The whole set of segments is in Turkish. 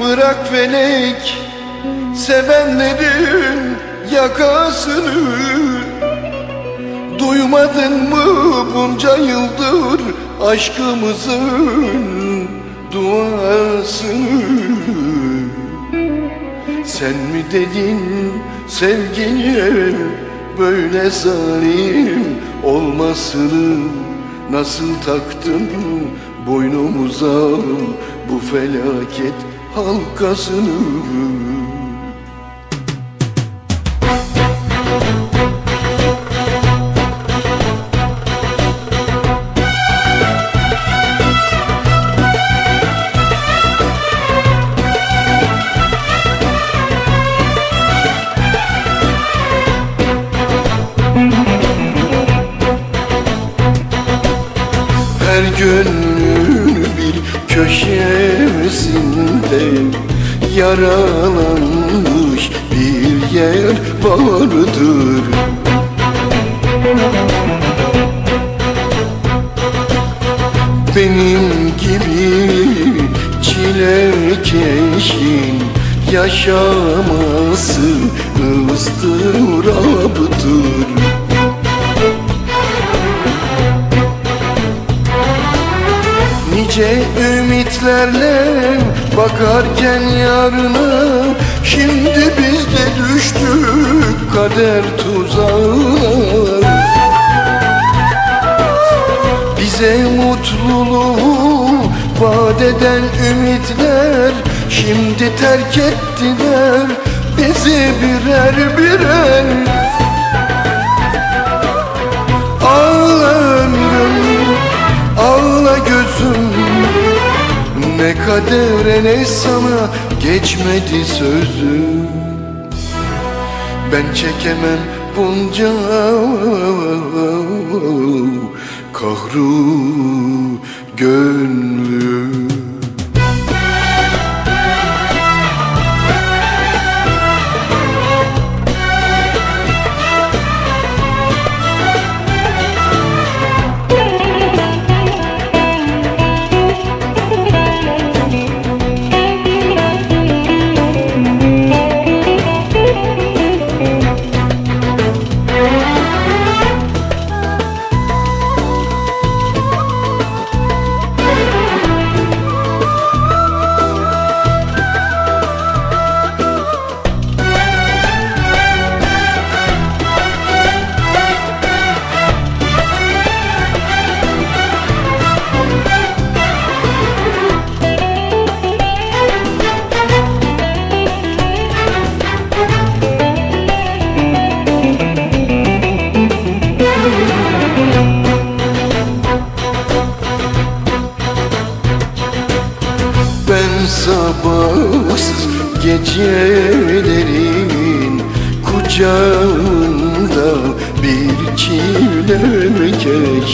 Bırak felek sevenlerin yakasını. Duymadın mı bunca yıldır aşkımızın duasını? Sen mi dedin sevgiye böyle zalim olmasını? Nasıl taktın boynumuza bu felaket halkasını. Her bir köşesinde Yaralanmış bir yer vardır. Benim gibi çilekeşin yaşaması ıstıraptır ümitlerle bakarken yarına Şimdi biz de düştük kader tuzağına Bize mutluluğu vaat eden ümitler Şimdi terk ettiler bizi birer birer kadere ne sana geçmedi sözüm Ben çekemem bunca kahru sabahsız gecelerin kucağında bir çilekeş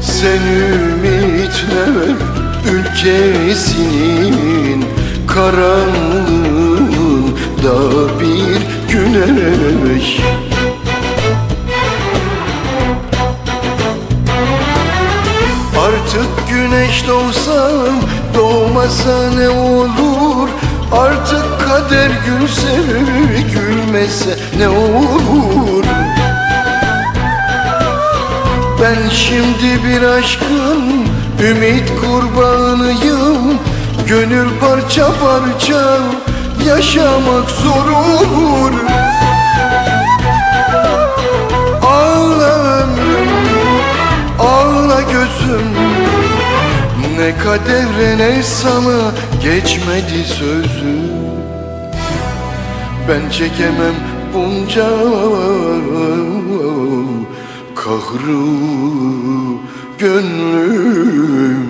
Sen ümitler ülkesinin karanlığında bir güneş güneş doğsa doğmasa ne olur? Artık kader gülse gülmese ne olur? Ben şimdi bir aşkın ümit kurbanıyım. Gönül parça parça yaşamak zor olur Ne kadere ne sana geçmedi sözüm Ben çekemem bunca kahru gönlüm